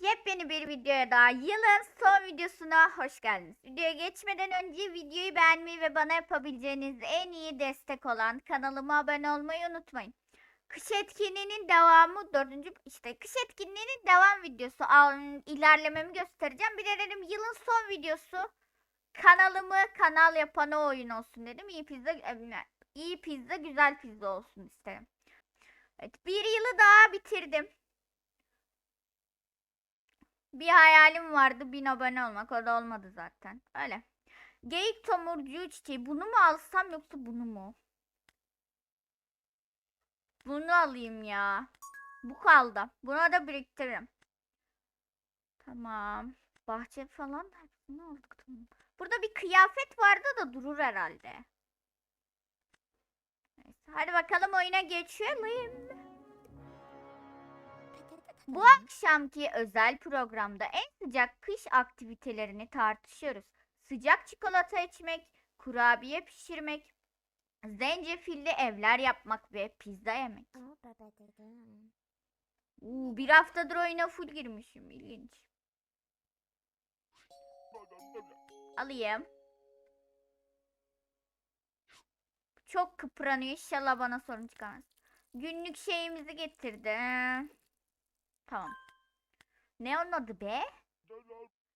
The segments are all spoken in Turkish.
Yepyeni bir videoya daha yılın son videosuna hoş geldiniz. Videoya geçmeden önce videoyu beğenmeyi ve bana yapabileceğiniz en iyi destek olan kanalıma abone olmayı unutmayın. Kış etkinliğinin devamı dördüncü işte kış etkinliğinin devam videosu ilerlememi göstereceğim. Bir de dedim yılın son videosu kanalımı kanal yapan o oyun olsun dedim. İyi pizza iyi pizza güzel pizza olsun isterim. Evet bir yılı daha bitirdim. Bir hayalim vardı bin abone olmak. O da olmadı zaten. Öyle. Geyik tomurcuğu çiçeği. Bunu mu alsam yoksa bunu mu? Bunu alayım ya. Bu kaldı. Buna da biriktiririm. Tamam. Bahçe falan hepsini aldık. Tamam. Burada bir kıyafet vardı da durur herhalde. Neyse. Hadi bakalım oyuna geçelim. Bu akşamki özel programda en sıcak kış aktivitelerini tartışıyoruz. Sıcak çikolata içmek, kurabiye pişirmek, zencefilli evler yapmak ve pizza yemek. Uuu bir haftadır oyuna full girmişim. ilginç. Alayım. Çok kıpranıyor. İnşallah bana sorun çıkarmaz. Günlük şeyimizi getirdi. Tamam. Ne onun adı be?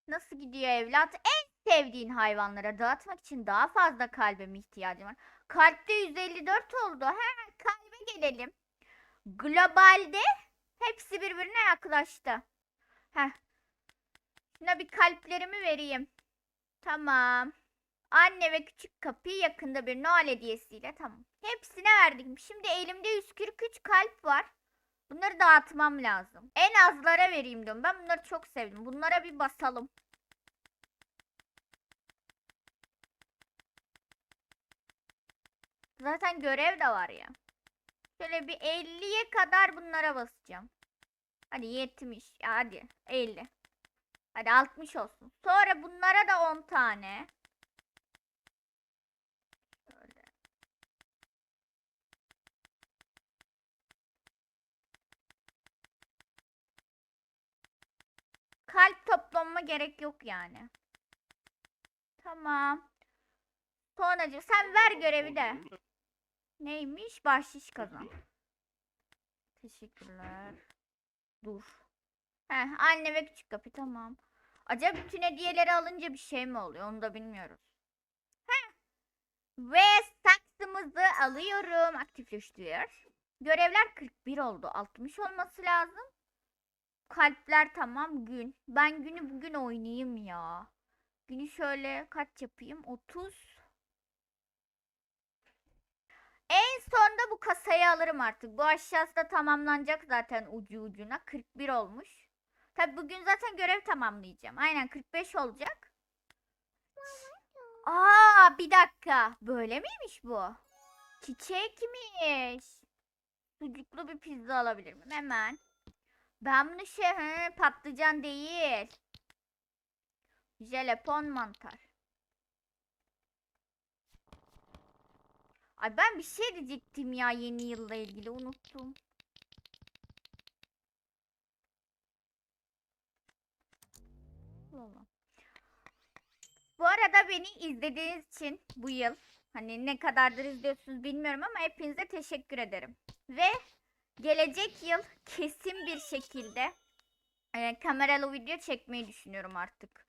Nasıl gidiyor evlat? En sevdiğin hayvanlara dağıtmak için daha fazla kalbe mi ihtiyacım var? Kalpte 154 oldu. Hemen kalbe gelelim. Globalde hepsi birbirine yaklaştı. Heh. Şuna bir kalplerimi vereyim. Tamam. Anne ve küçük kapıyı yakında bir Noel hediyesiyle tamam. Hepsine verdik. Şimdi elimde 143 kalp var. Bunları dağıtmam lazım. En azlara vereyim diyorum. Ben bunları çok sevdim. Bunlara bir basalım. Zaten görev de var ya. Şöyle bir 50'ye kadar bunlara basacağım. Hadi 70. Ya Hadi 50. Hadi 60 olsun. Sonra bunlara da 10 tane. Kalp toplamama gerek yok yani. Tamam. Sonracı sen ver görevi de. Neymiş? Bahşiş kazan. Teşekkürler. Dur. Heh, anne ve küçük kapı tamam. Acaba bütün hediyeleri alınca bir şey mi oluyor? Onu da bilmiyoruz. Heh. Ve saksımızı alıyorum. Aktifleştiriyor. Görevler 41 oldu. 60 olması lazım. Kalpler tamam gün. Ben günü bugün oynayayım ya. Günü şöyle kaç yapayım? 30. En sonda bu kasayı alırım artık. Bu aşağısı da tamamlanacak zaten ucu ucuna. 41 olmuş. Tabi bugün zaten görev tamamlayacağım. Aynen 45 olacak. Aa bir dakika. Böyle miymiş bu? Çiçekmiş. Sucuklu bir pizza alabilir miyim? Hemen. Ben bunu şey he, patlıcan değil. Jelepon mantar. Ay ben bir şey diyecektim ya yeni yılla ilgili unuttum. Bu arada beni izlediğiniz için bu yıl hani ne kadardır izliyorsunuz bilmiyorum ama hepinize teşekkür ederim. Ve gelecek yıl kesin bir şekilde e, kameralı video çekmeyi düşünüyorum artık.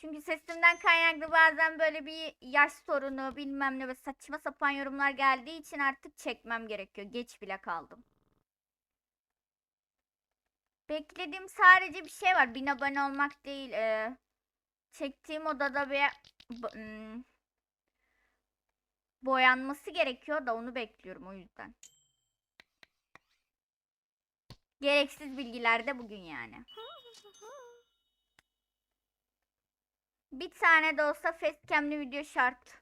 Çünkü sesimden kaynaklı bazen böyle bir yaş sorunu bilmem ne ve saçma sapan yorumlar geldiği için artık çekmem gerekiyor. Geç bile kaldım. Beklediğim sadece bir şey var. Bin abone olmak değil. Ee, çektiğim odada bir hmm, boyanması gerekiyor da onu bekliyorum o yüzden. Gereksiz bilgiler de bugün yani. Bir tane de olsa facecam'li video şart.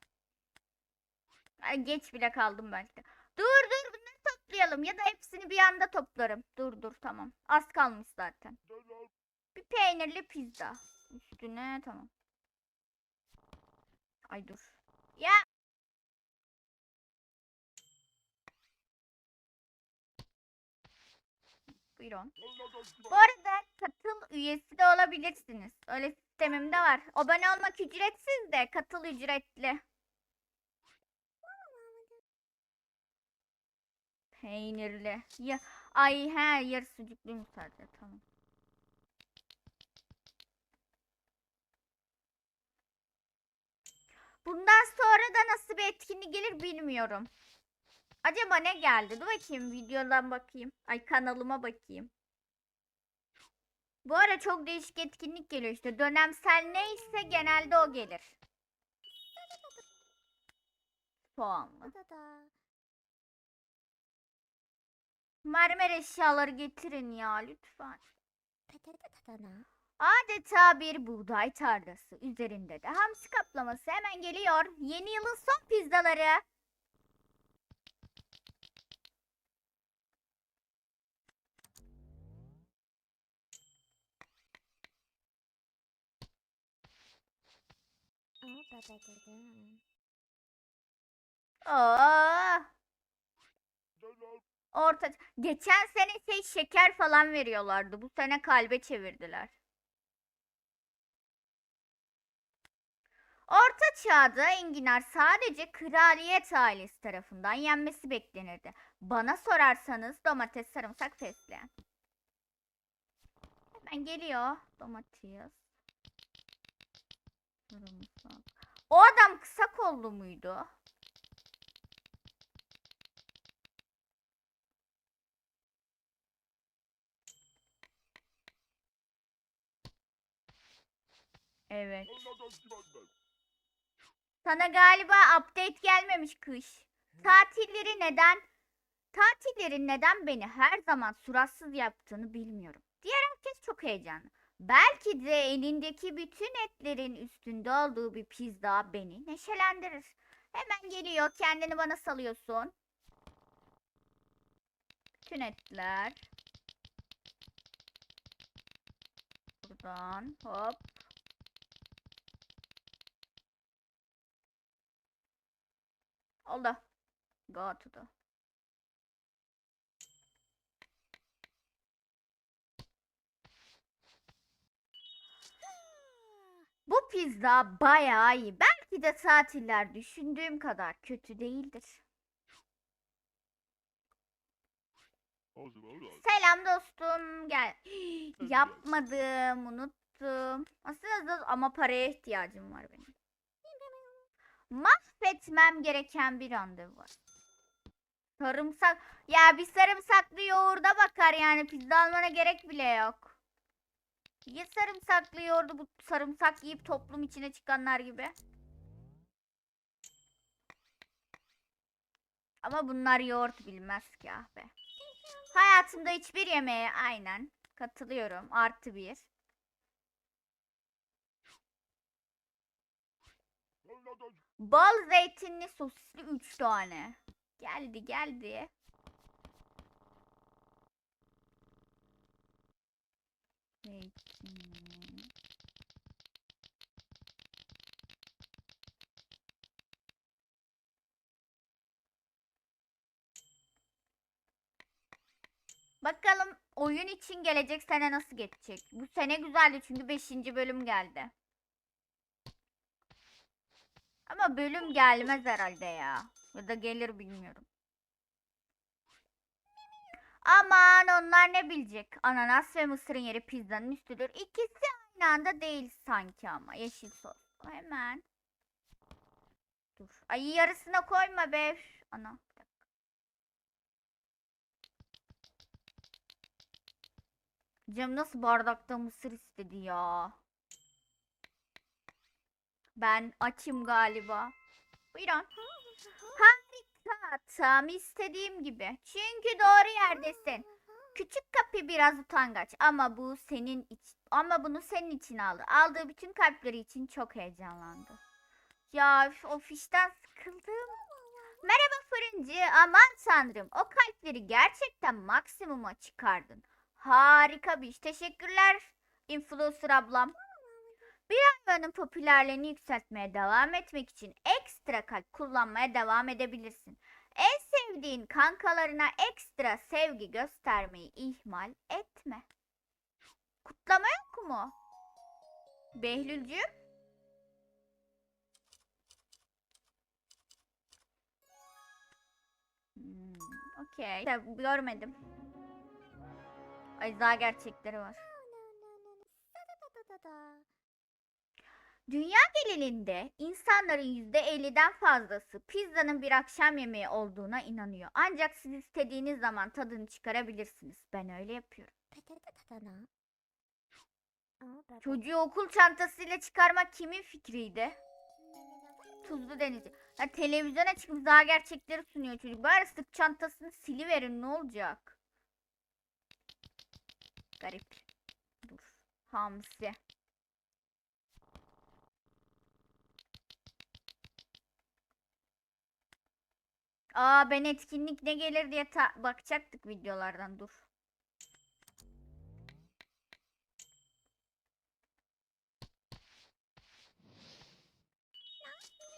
Geç bile kaldım belki. Dur dur bunları toplayalım ya da hepsini bir anda toplarım. Dur dur tamam. Az kalmış zaten. Bir peynirli pizza. Üstüne tamam. Ay dur. Ya. Buyurun. Bu arada katıl üyesi de olabilirsiniz. Öyle sistemim de var. Abone olmak ücretsiz de katıl ücretli. Peynirli. Ya, ay he yarı sucuklu sadece tamam. Bundan sonra da nasıl bir etkinlik gelir bilmiyorum. Acaba ne geldi? Dur bakayım videodan bakayım. Ay kanalıma bakayım. Bu ara çok değişik etkinlik geliyor işte. Dönemsel neyse genelde o gelir. Soğanlı. Mermer eşyaları getirin ya lütfen. Adeta bir buğday tarlası. Üzerinde de hamsi kaplaması hemen geliyor. Yeni yılın son pizzaları. Oo. Orta geçen sene şey şeker falan veriyorlardı. Bu sene kalbe çevirdiler. Orta çağda enginar sadece kraliyet ailesi tarafından yenmesi beklenirdi. Bana sorarsanız domates, sarımsak, fesleğen. Hemen geliyor domates. Sarımsak. O adam kısa kollu muydu? Evet. Sana galiba update gelmemiş kış. Tatilleri neden? Tatillerin neden beni her zaman suratsız yaptığını bilmiyorum. Diğer herkes çok heyecanlı. Belki de elindeki bütün etlerin üstünde olduğu bir pizza beni neşelendirir. Hemen geliyor kendini bana salıyorsun. Bütün etler. Buradan hop. Oldu. Go to the. Bu pizza bayağı iyi. Belki de tatiller düşündüğüm kadar kötü değildir. Selam dostum. Gel. Yapmadım, unuttum. Aslında ama paraya ihtiyacım var benim. Mahvetmem gereken bir randevu var. Sarımsak. Ya bir sarımsaklı yoğurda bakar yani. Pizza almana gerek bile yok. Ya sarımsaklı yoğurdu bu sarımsak yiyip toplum içine çıkanlar gibi. Ama bunlar yoğurt bilmez ki ah be. Hayatımda hiçbir yemeğe aynen katılıyorum. Artı bir. Bal zeytinli sosisli 3 tane. Geldi geldi. Zeytinli. Bakalım oyun için gelecek sene nasıl geçecek? Bu sene güzeldi çünkü 5. bölüm geldi. Ama bölüm gelmez herhalde ya. Ya da gelir bilmiyorum. Aman onlar ne bilecek? Ananas ve mısırın yeri pizzanın üstüdür. İkisi aynı anda değil sanki ama. Yeşil sos. Hemen. Dur. Ay yarısına koyma be. Ana. Cem nasıl bardakta mısır istedi ya? Ben açım galiba. Buyurun. Harika. Tam istediğim gibi. Çünkü doğru yerdesin. Küçük kapı biraz utangaç ama bu senin için ama bunu senin için aldı. Aldığı bütün kalpleri için çok heyecanlandı. Ya o fişten sıkıldım. Merhaba fırıncı. Aman tanrım. O kalpleri gerçekten maksimuma çıkardın. Harika bir iş. Teşekkürler influencer ablam. Bir hayvanın popülerliğini yükseltmeye devam etmek için ekstra kalp kullanmaya devam edebilirsin. En sevdiğin kankalarına ekstra sevgi göstermeyi ihmal etme. Kutlama yok mu? Behlülcüğüm? Hmm, Okey. Görmedim. Ay daha gerçekleri var. Dünya genelinde insanların %50'den fazlası pizzanın bir akşam yemeği olduğuna inanıyor. Ancak siz istediğiniz zaman tadını çıkarabilirsiniz. Ben öyle yapıyorum. Çocuğu okul çantasıyla çıkarmak kimin fikriydi? Tuzlu Denizci. Ya televizyona çıkıp daha gerçekleri sunuyor çocuk. Bari sırt çantasını siliverin ne olacak? Garip. Dur. Hamsi. Aa ben etkinlik ne gelir diye bakacaktık videolardan dur.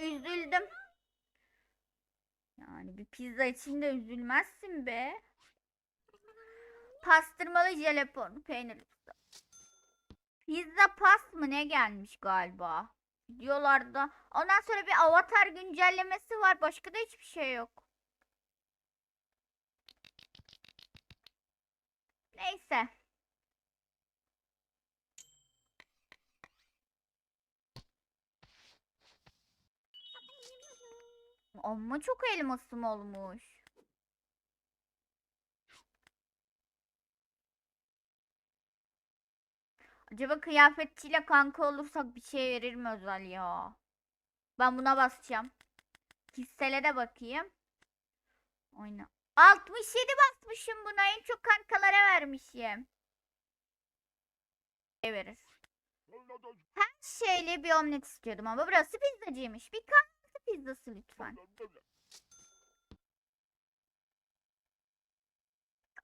Üzüldüm. Yani bir pizza için de üzülmezsin be. Pastırmalı jelepon, pizza. Pizza pas mı ne gelmiş galiba? Diyorlarda. Ondan sonra bir avatar güncellemesi var. Başka da hiçbir şey yok. Neyse. Amma çok elmasım olmuş. Acaba kıyafetçiyle kanka olursak bir şey verir mi özel ya? Ben buna basacağım. Hissele de bakayım. Oyna. 67 basmışım buna. En çok kankalara vermişim. Ne verir? Her şeyle bir omlet istiyordum ama burası pizzacıymış. Bir kahve pizzası lütfen.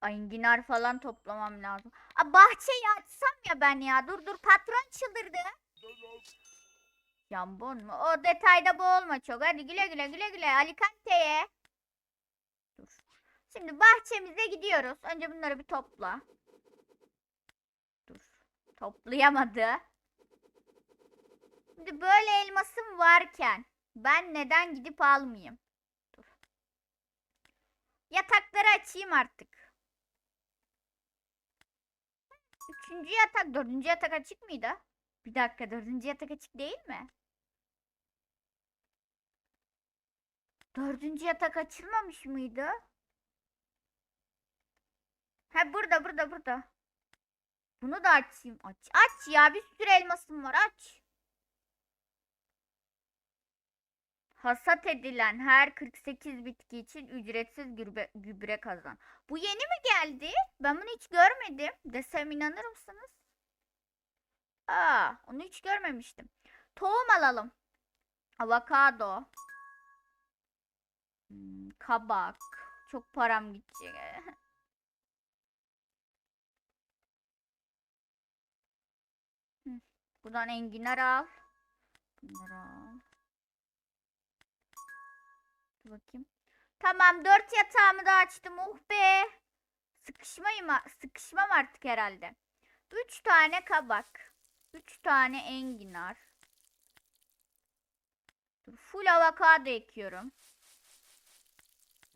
Ay enginar falan toplamam lazım. Aa, bahçeyi açsam ya ben ya. Dur dur patron çıldırdı. Jambon mu? O detayda boğulma çok. Hadi güle güle güle güle. Alicante'ye. Dur. Şimdi bahçemize gidiyoruz. Önce bunları bir topla. Dur. Toplayamadı. Şimdi böyle elmasım varken ben neden gidip almayayım? Dur. Yatakları açayım artık. Üçüncü yatak, dördüncü yatak açık mıydı? Bir dakika, dördüncü yatak açık değil mi? Dördüncü yatak açılmamış mıydı? Ha burada, burada, burada. Bunu da açayım. Aç, aç ya. Bir sürü elmasım var. Aç. Hasat edilen her 48 bitki için ücretsiz gübre, gübre kazan. Bu yeni mi geldi? Ben bunu hiç görmedim. Desem inanır mısınız? Aa, onu hiç görmemiştim. Tohum alalım. Avokado. Hmm, kabak. Çok param gidecek. Hı, Buradan enginar al. Bunları al. Dur bakayım. Tamam dört yatağımı da açtım. Uh be. Sıkışmayım, sıkışmam artık herhalde. Üç tane kabak. Üç tane enginar. Dur, full avokado ekiyorum.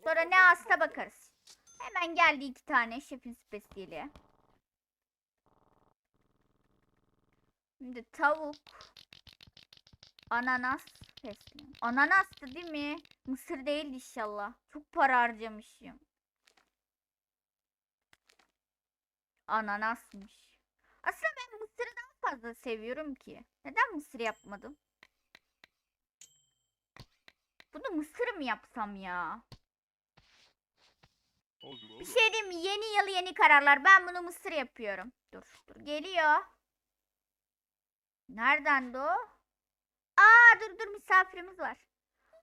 Sonra ne hasta bakarız. Hemen geldi iki tane şefin spesiyeli. Şimdi tavuk. Ananas. Fesleğen. Ananastı değil mi? Mısır değil inşallah. Çok para harcamışım. Ananasmış. Aslında ben mısırı daha fazla seviyorum ki. Neden mısır yapmadım? Bunu mısır mı yapsam ya? Bir şey diyeyim mi? Yeni yıl yeni kararlar. Ben bunu mısır yapıyorum. Dur dur geliyor. Nereden de o? Aa dur dur misafirimiz var.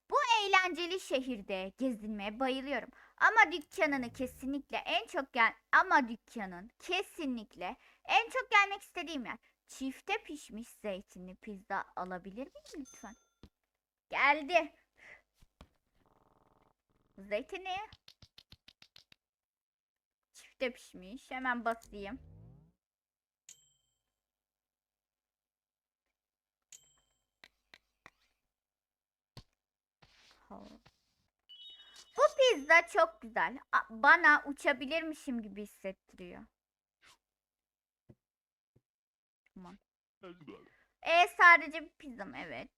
Bu eğlenceli şehirde gezinmeye bayılıyorum. Ama dükkanını kesinlikle en çok gel ama dükkanın kesinlikle en çok gelmek istediğim yer. Çifte pişmiş zeytinli pizza alabilir miyim lütfen? Geldi. Zeytini. Çifte pişmiş. Hemen basayım. Bu pizza çok güzel. Bana uçabilirmişim gibi hissettiriyor. Tamam. E sadece bir pizza mı? Evet.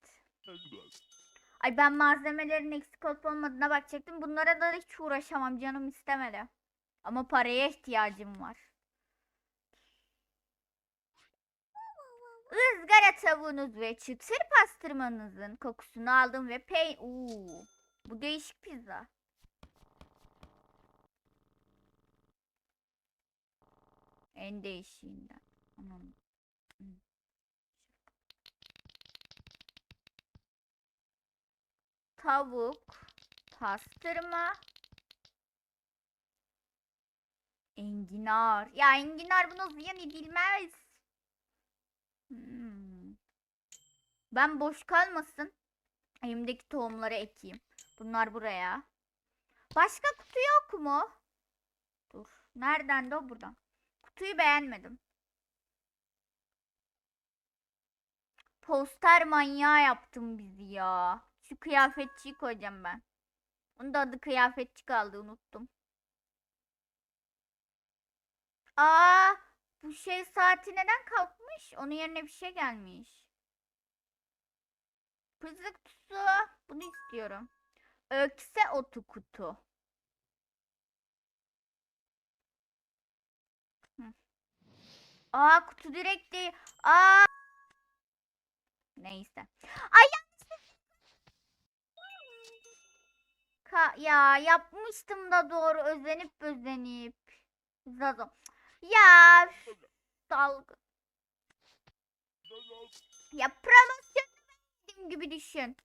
Ay ben malzemelerin eksik olup olmadığına bakacaktım. Bunlara da hiç uğraşamam. Canım istemedi. Ama paraya ihtiyacım var. Izgara tavuğunuz ve çıtır pastırmanızın kokusunu aldım ve pey... Uuu. Bu değişik pizza. En değişiğinden. Aman. Tavuk, pastırma, enginar. Ya enginar bunu ziyan edilmez. Hmm. Ben boş kalmasın. Elimdeki tohumları ekeyim. Bunlar buraya. Başka kutu yok mu? Dur. Nereden de o buradan. Kutuyu beğenmedim. Poster manyağı yaptım bizi ya. Şu kıyafetçiyi koyacağım ben. Onun da adı kıyafetçi kaldı unuttum. Aa, bu şey saati neden kalkmış? Onun yerine bir şey gelmiş. Pizza kutusu. Bunu istiyorum. Ökse otu kutu. Hı. Aa kutu direkt değil. Aa. Neyse. Ay ya yapmıştım da doğru özenip özenip. Zazo. Ya dalga. Ya promosyon gibi düşün.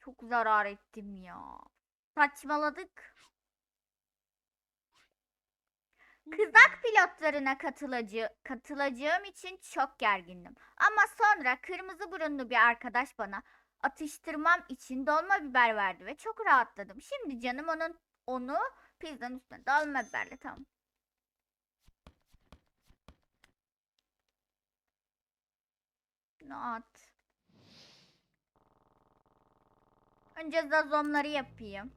Çok zarar ettim ya. Saçmaladık. Kızak pilotlarına katılacı katılacağım için çok gergindim. Ama sonra kırmızı burunlu bir arkadaş bana atıştırmam için dolma biber verdi ve çok rahatladım. Şimdi canım onun onu pizzanın üstüne dolma biberle tamam. Bunu at. Önce zazomları yapayım.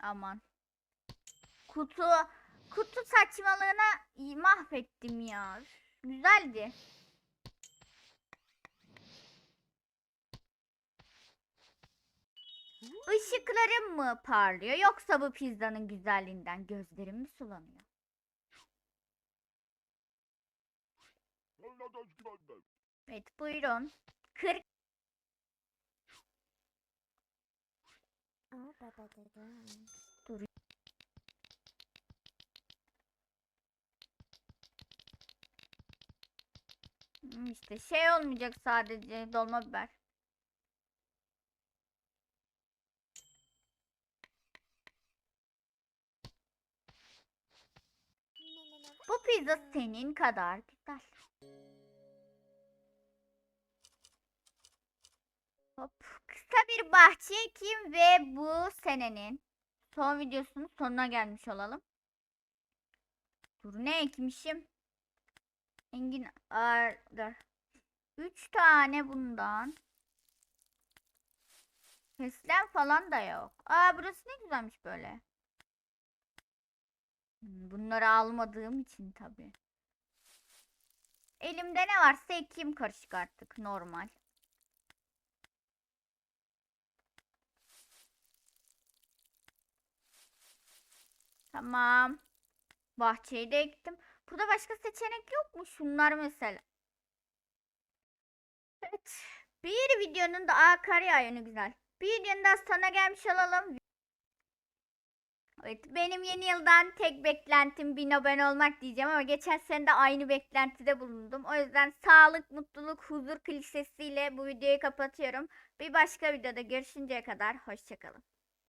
Aman. Kutu kutu saçmalığına mahvettim ya. Güzeldi. Işıklarım mı parlıyor yoksa bu pizzanın güzelliğinden gözlerim mi sulanıyor? Evet buyurun. 40 Dur. Hmm, işte şey olmayacak sadece dolma biber. Bu pizza senin kadar güzel. Hop. Kısa bir bahçe ekeyim ve bu senenin son videosunun sonuna gelmiş olalım. Dur ne ekmişim? Engin Arda. Üç tane bundan. Fesleğen falan da yok. Aa burası ne güzelmiş böyle. Bunları almadığım için tabii. Elimde ne varsa ekeyim karışık artık normal. Tamam. Bahçeyi de ektim. Burada başka seçenek yok mu? Şunlar mesela. Evet. Bir videonun da aa kar yağıyor güzel. Bir videonun da sonuna gelmiş olalım. Evet, benim yeni yıldan tek beklentim bin abone olmak diyeceğim ama geçen sene de aynı beklentide bulundum. O yüzden sağlık, mutluluk, huzur klişesiyle bu videoyu kapatıyorum. Bir başka videoda görüşünceye kadar hoşçakalın.